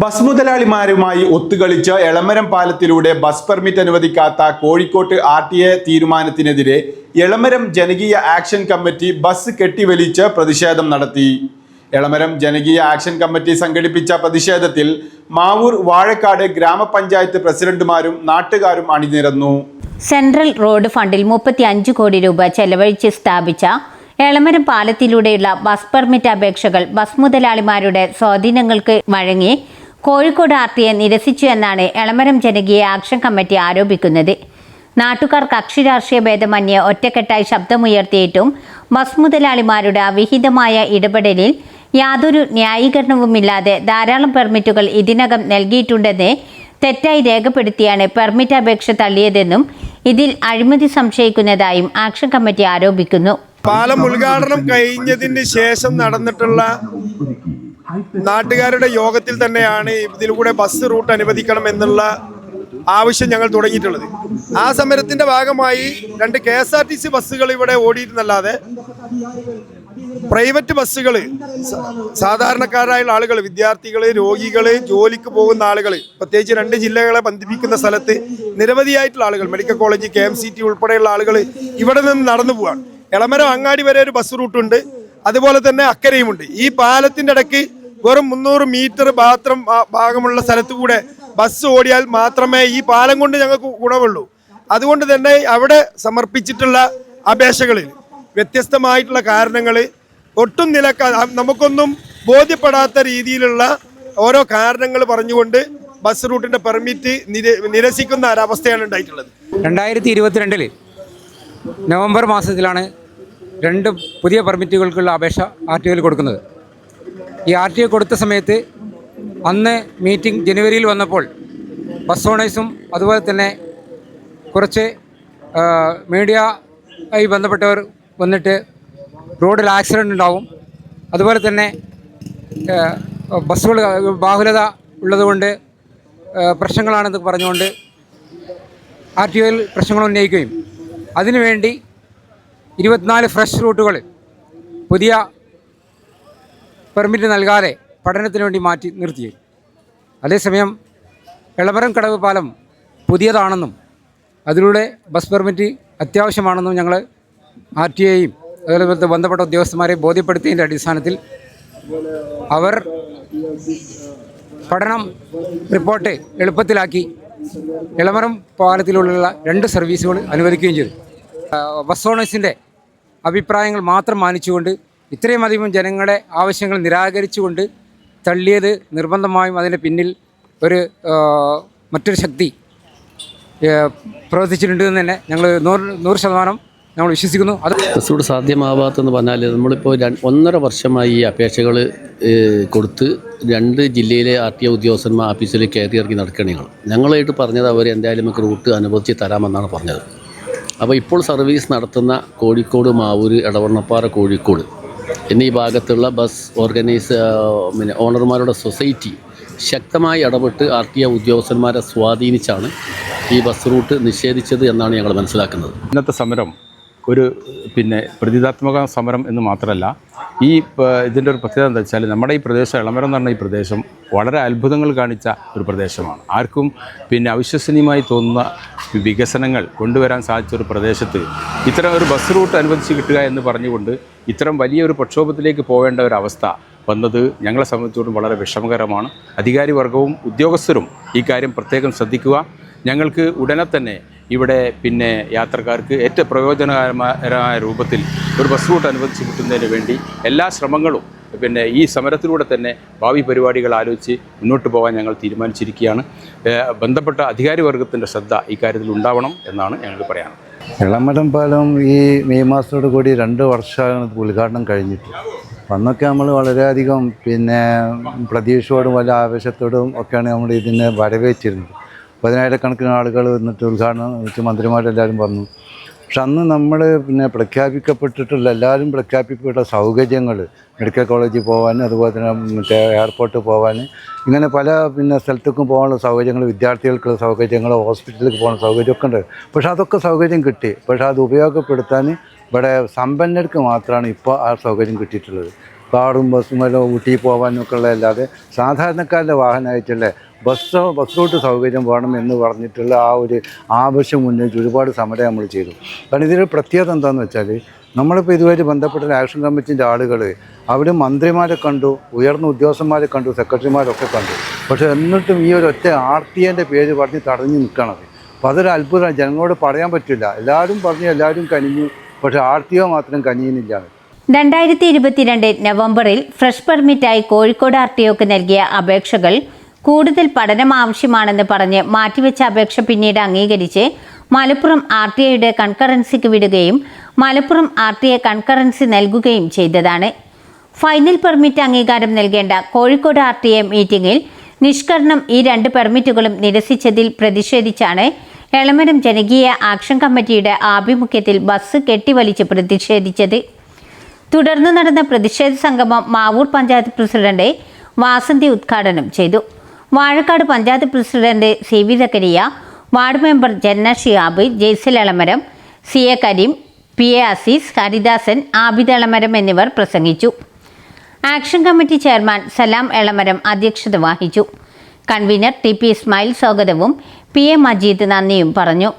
Bus മുതലാളിമാരുമായി ഒത്തുകളിച്ച് എളമരം പാലത്തിലൂടെ ബസ് പെർമിറ്റ് അനുവദിക്കാത്ത കോഴിക്കോട്ട് ആർ ടി എ തീരുമാനത്തിനെതിരെ എളമരം ജനകീയ ആക്ഷൻ കമ്മിറ്റി ബസ് കെട്ടിവലിച്ച് പ്രതിഷേധം നടത്തി. എളമരം ജനകീയ ആക്ഷൻ കമ്മിറ്റി സംഘടിപ്പിച്ച പ്രതിഷേധത്തിൽ മാവൂർ വാഴക്കാട് ഗ്രാമപഞ്ചായത്ത് പ്രസിഡന്റുമാരും നാട്ടുകാരും അണിനിരന്നു. സെൻട്രൽ റോഡ് ഫണ്ടിൽ മുപ്പത്തി അഞ്ച് കോടി രൂപ ചെലവഴിച്ച് സ്ഥാപിച്ച എളമരം പാലത്തിലൂടെയുള്ള ബസ് പെർമിറ്റ് അപേക്ഷകൾ ബസ് മുതലാളിമാരുടെ സ്വാധീനങ്ങൾക്ക് വഴങ്ങി കോഴിക്കോട് ആർ ടി എ നിരസിച്ചു എന്നാണ് എളമരം ജനകീയ ആക്ഷൻ കമ്മിറ്റി ആരോപിക്കുന്നത്. നാട്ടുകാർ കക്ഷി രാഷ്ട്രീയ ഭേദമന്യേ ഒറ്റക്കെട്ടായി ശബ്ദമുയർത്തിയിട്ടും ബസ് മുതലാളിമാരുടെ അവിഹിതമായ ഇടപെടലിൽ യാതൊരു ന്യായീകരണവുമില്ലാതെ ധാരാളം പെർമിറ്റുകൾ ഇതിനകം നൽകിയിട്ടുണ്ടെന്ന് തെറ്റായി രേഖപ്പെടുത്തിയാണ് പെർമിറ്റ് അപേക്ഷ തള്ളിയതെന്നും ഇതിൽ അഴിമതി സംശയിക്കുന്നതായും ആക്ഷൻ കമ്മിറ്റി ആരോപിക്കുന്നു. പാലം ഉദ്ഘാടനം കഴിഞ്ഞതിന് ശേഷം നടന്നിട്ടുള്ള നാട്ടുകാരുടെ യോഗത്തിൽ തന്നെയാണ് ഇതിലൂടെ ബസ് റൂട്ട് അനുവദിക്കണം എന്നുള്ള ആവശ്യം ഞങ്ങൾ തുടങ്ങിയിട്ടുള്ളത്. ആ സമരത്തിന്റെ ഭാഗമായി രണ്ട് K S R T C ബസ്സുകൾ ഇവിടെ ഓടിയിരുന്നല്ലാതെ പ്രൈവറ്റ് ബസ്സുകൾ സാധാരണക്കാരായ ആളുകൾ വിദ്യാർത്ഥികൾ രോഗികൾ ജോലിക്ക് പോകുന്ന ആളുകൾ പ്രത്യേകിച്ച് രണ്ട് ജില്ലകളെ ബന്ധിപ്പിക്കുന്ന സ്ഥലത്ത് നിരവധിയായിട്ടുള്ള ആളുകൾ medical college K M C T ഉൾപ്പെടെയുള്ള ആളുകൾ ഇവിടെ നിന്ന് നടന്നു പോവാണ്. എളമരം അങ്ങാടി വരെ ഒരു ബസ് റൂട്ടുണ്ട് അതുപോലെ തന്നെ അക്കരയുമുണ്ട്. ഈ പാലത്തിന്റെ ഇടയ്ക്ക് വെറും മുന്നൂറ് മീറ്റർ മാത്രം ഭാഗമുള്ള സ്ഥലത്തു കൂടെ ബസ് ഓടിയാൽ മാത്രമേ ഈ പാലം കൊണ്ട് ഞങ്ങൾക്ക് ഗുണമുള്ളൂ. അതുകൊണ്ട് തന്നെ അവിടെ സമർപ്പിച്ചിട്ടുള്ള അപേക്ഷകളിൽ വ്യത്യസ്തമായിട്ടുള്ള കാരണങ്ങൾ ഒട്ടും നിലക്കാ നമുക്കൊന്നും ബോധ്യപ്പെടാത്ത രീതിയിലുള്ള ഓരോ കാരണങ്ങൾ പറഞ്ഞുകൊണ്ട് ബസ് റൂട്ടിന്റെ പെർമിറ്റ് നിര- നിരസിക്കുന്ന ഒരവസ്ഥയാണ് ഉണ്ടായിട്ടുള്ളത്. രണ്ടായിരത്തി ഇരുപത്തിരണ്ടിൽ നവംബർ മാസത്തിലാണ് രണ്ട് പുതിയ പെർമിറ്റുകൾക്കുള്ള അപേക്ഷ ആർ ടി കൊടുക്കുന്നത്. ഈ ആർ ടി കൊടുത്ത സമയത്ത് അന്ന് മീറ്റിംഗ് ജനുവരിയിൽ വന്നപ്പോൾ ബസ് ഓണേഴ്സും അതുപോലെ തന്നെ കുറച്ച് മീഡിയ ആയി ബന്ധപ്പെട്ടവർ വന്നിട്ട് റോഡിൽ ആക്സിഡന്റ് ഉണ്ടാവും. അതുപോലെ തന്നെ ബസ്സുകൾ ബാഹുലത ഉള്ളതുകൊണ്ട് പ്രശ്നങ്ങളാണെന്ന് പറഞ്ഞുകൊണ്ട് ആർ ടി ഒയിൽ പ്രശ്നങ്ങൾ ഉന്നയിക്കുകയും. അതിനുവേണ്ടി ഇരുപത്തിനാല് ഫ്രഷ് റൂട്ടുകൾ പുതിയ പെർമിറ്റ് നൽകാതെ പഠനത്തിന് വേണ്ടി മാറ്റി നിർത്തി. അതേസമയം എളമരം കടവ് പാലം പുതിയതാണെന്നും അതിലൂടെ ബസ് പെർമിറ്റ് അത്യാവശ്യമാണെന്നും ഞങ്ങൾ ആർ ടി ഐയും അതുപോലെ ബന്ധപ്പെട്ട ഉദ്യോഗസ്ഥന്മാരെ ബോധ്യപ്പെടുത്തിയതിന്റെ അടിസ്ഥാനത്തിൽ അവർ പഠനം റിപ്പോർട്ട് എളുപ്പത്തിലാക്കി ഇളമരം പാലത്തിലുള്ള രണ്ട് സർവീസുകൾ അനുവദിക്കുകയും ചെയ്തു. ബസ് ഓണേഴ്സിന്റെ അഭിപ്രായങ്ങൾ മാത്രം മാനിച്ചുകൊണ്ട് ഇത്രയും അധികം ജനങ്ങളെ ആവശ്യങ്ങൾ നിരാകരിച്ചുകൊണ്ട് തള്ളിയത് നിർബന്ധമായും അതിന്റെ പിന്നിൽ ഒരു മറ്റൊരു ശക്തി പ്രവർത്തിച്ചിട്ടുണ്ട് തന്നെ ഞങ്ങൾ നൂറ് നൂറ് ശതമാനം ഞങ്ങൾ വിശ്വസിക്കുന്നു. അത് ബസ്സൂടെ സാധ്യമാവാത്തെന്ന് പറഞ്ഞാൽ നമ്മളിപ്പോൾ ഒന്നര വർഷമായി ഈ അപേക്ഷകൾ കൊടുത്ത് രണ്ട് ജില്ലയിലെ ആർ ടി ഉദ്യോഗസ്ഥന്മാർ ഓഫീസിൽ കയറി ഇറങ്ങി നടക്കുകയാണ് ഞങ്ങളായിട്ട് പറഞ്ഞത് അവർ എന്തായാലും നമുക്ക് റൂട്ട് അനുവദിച്ച് തരാമെന്നാണ് പറഞ്ഞത്. അപ്പോൾ ഇപ്പോൾ സർവീസ് നടത്തുന്ന കോഴിക്കോട് മാവൂർ ഇടവണ്ണപ്പാറ കോഴിക്കോട് എന്നീ ഭാഗത്തുള്ള ബസ് ഓർഗനൈസ് പിന്നെ ഓണർമാരുടെ സൊസൈറ്റി ശക്തമായി ഇടപെട്ട് ആർ ടി ഐ ഉദ്യോഗസ്ഥന്മാരെ സ്വാധീനിച്ചാണ് ഈ ബസ് റൂട്ട് നിഷേധിച്ചത് എന്നാണ് ഞങ്ങൾ മനസ്സിലാക്കുന്നത്. ഇന്നത്തെ സമരം ഒരു പിന്നെ പ്രതിതാത്മക സമരം എന്ന് മാത്രമല്ല ഈ ഇതിന്റെ ഒരു പ്രത്യേകത എന്താ വെച്ചാൽ നമ്മുടെ ഈ പ്രദേശം ഇളമരം എന്ന് പറഞ്ഞ ഈ പ്രദേശം വളരെ അത്ഭുതങ്ങൾ കാണിച്ച ഒരു പ്രദേശമാണ്. ആർക്കും പിന്നെ അവിശ്വസനീയമായി തോന്നുന്ന വികസനങ്ങൾ കൊണ്ടുവരാൻ സാധിച്ച ഒരു പ്രദേശത്ത് ഇത്തരം ഒരു ബസ് റൂട്ട് അനുവദിച്ച് കിട്ടുക എന്ന് പറഞ്ഞുകൊണ്ട് ഇത്തരം വലിയൊരു പ്രക്ഷോഭത്തിലേക്ക് പോകേണ്ട ഒരു അവസ്ഥ വന്നത് ഞങ്ങളെ സംബന്ധിച്ചിടത്തോളം വളരെ വിഷമകരമാണ്. അധികാരി വർഗവും ഉദ്യോഗസ്ഥരും ഈ കാര്യം പ്രത്യേകം ശ്രദ്ധിക്കുക. ഞങ്ങൾക്ക് ഉടനെ തന്നെ ഇവിടെ പിന്നെ യാത്രക്കാർക്ക് ഏറ്റവും പ്രയോജനകരമായ രൂപത്തിൽ ഒരു ബസ് റൂട്ട് അനുവദിച്ച് കിട്ടുന്നതിന് വേണ്ടി എല്ലാ ശ്രമങ്ങളും പിന്നെ ഈ സമരത്തിലൂടെ തന്നെ ഭാവി പരിപാടികൾ ആലോചിച്ച് മുന്നോട്ട് പോകാൻ ഞങ്ങൾ തീരുമാനിച്ചിരിക്കുകയാണ്. ബന്ധപ്പെട്ട അധികാരി വർഗത്തിന്റെ ശ്രദ്ധ ഇക്കാര്യത്തിൽ ഉണ്ടാവണം എന്നാണ് ഞങ്ങൾ പറയാനുള്ളത്. ഇളമരം പാലം ഈ മെയ് കൂടി രണ്ട് വർഷമാണ് ഉദ്ഘാടനം കഴിഞ്ഞിട്ട്. അന്നൊക്കെ നമ്മൾ വളരെയധികം പിന്നെ പ്രതീക്ഷയോടും വല്ല ആവേശത്തോടും ഒക്കെയാണ് നമ്മൾ ഇതിനെ വരവേറ്റിരുന്നത്. പതിനായിരക്കണക്കിന് ആളുകൾ വന്നിട്ട് ഉദ്ഘാടനം വെച്ച് മന്ത്രിമാരെല്ലാവരും പറഞ്ഞു പക്ഷെ അന്ന് നമ്മൾ പിന്നെ പ്രഖ്യാപിക്കപ്പെട്ടിട്ടുള്ള എല്ലാവരും പ്രഖ്യാപിക്കപ്പെട്ട സൗകര്യങ്ങൾ മെഡിക്കൽ കോളേജിൽ പോകാൻ അതുപോലെ തന്നെ മറ്റേ എയർപോർട്ട് പോകാൻ ഇങ്ങനെ പല പിന്നെ സ്ഥലത്തേക്കും പോകാനുള്ള സൗകര്യങ്ങൾ വിദ്യാർത്ഥികൾക്കുള്ള സൗകര്യങ്ങൾ ഹോസ്പിറ്റലിലേക്ക് പോകുന്ന സൗകര്യമൊക്കെ ഉണ്ട്. പക്ഷേ അതൊക്കെ സൗകര്യം കിട്ടി. പക്ഷേ അത് ഉപയോഗപ്പെടുത്താൻ ഇവിടെ സമ്പന്നർക്ക് മാത്രമാണ് ഇപ്പോൾ ആ സൗകര്യം കിട്ടിയിട്ടുള്ളത്. കാറും ബസ്സും വല്ല ഊട്ടി പോകാനൊക്കെ ഉള്ളതല്ലാതെ സാധാരണക്കാരുടെ വാഹനമായിട്ടുള്ള ബസ് ബസ് റൂട്ട് സൗകര്യം വേണം എന്ന് പറഞ്ഞിട്ടുള്ള ആ ഒരു ആവശ്യം ഉന്നയിച്ച് ഒരുപാട് സമരം നമ്മൾ ചെയ്തു. കാരണം ഇതിൽ പ്രത്യേകത എന്താണെന്ന് വെച്ചാൽ നമ്മളിപ്പോൾ ഇതുവരെ ബന്ധപ്പെട്ട ആക്ഷൻ കമ്മിറ്റിന്റെ ആളുകൾ അവിടെ മന്ത്രിമാരെ കണ്ടു ഉയർന്ന ഉദ്യോഗസ്ഥന്മാരെ കണ്ടു സെക്രട്ടറിമാരൊക്കെ കണ്ടു. പക്ഷേ എന്നിട്ടും ഈ ഒരു ഒറ്റ ആർ ടി എന്റെ പേര് പറഞ്ഞ് തടഞ്ഞു നിൽക്കണത്. അപ്പോൾ അതൊരു അത്ഭുതമാണ്. ജനങ്ങളോട് പറയാൻ പറ്റില്ല. എല്ലാവരും പറഞ്ഞു എല്ലാവരും കനിഞ്ഞു. പക്ഷേ ആർ ടി ഒ മാത്രം കനിയുന്നില്ല. രണ്ടായിരത്തി ഇരുപത്തിരണ്ട് നവംബറിൽ ഫ്രഷ് പെർമിറ്റായി കോഴിക്കോട് ആർ ടി ഒക്ക് നൽകിയ അപേക്ഷകൾ കൂടുതൽ പഠനം ആവശ്യമാണെന്ന് പറഞ്ഞ് മാറ്റിവെച്ച അപേക്ഷ പിന്നീട് അംഗീകരിച്ച് മലപ്പുറം ആർ ടി ഐയുടെ കൺകറൻസിക്ക് വിടുകയും Malappuram R T I concurrency നൽകുകയും ചെയ്തതാണ്. ഫൈനൽ പെർമിറ്റ് അംഗീകാരം നൽകേണ്ട കോഴിക്കോട് ആർ ടി ഐ മീറ്റിംഗിൽ നിഷ്കരണം ഈ രണ്ട് പെർമിറ്റുകളും നിരസിച്ചതിൽ പ്രതിഷേധിച്ചാണ് എളമരം ജനകീയ ആക്ഷൻ കമ്മിറ്റിയുടെ ആഭിമുഖ്യത്തിൽ ബസ് കെട്ടിവലിച്ച് പ്രതിഷേധിച്ചത്. തുടർന്ന് നടന്ന പ്രതിഷേധ സംഗമം മാവൂർ പഞ്ചായത്ത് പ്രസിഡന്റ് വാസന്തി ഉദ്ഘാടനം ചെയ്തു. Vazhakkad panchayat president C V Zakariya ward member Janna Shiyab Jaisal Elamaram C A Kareem P A Azeez Haridasan Abid Elamaram എന്നിവർ പ്രസംഗിച്ചു. Action committee chairman Salam Elamaram അധ്യക്ഷത വഹിച്ചു. കൺവീനർ ടി പി ഇസ്മായിൽ സ്വാഗതവും പി എ മജീദ് നന്ദിയും പറഞ്ഞു.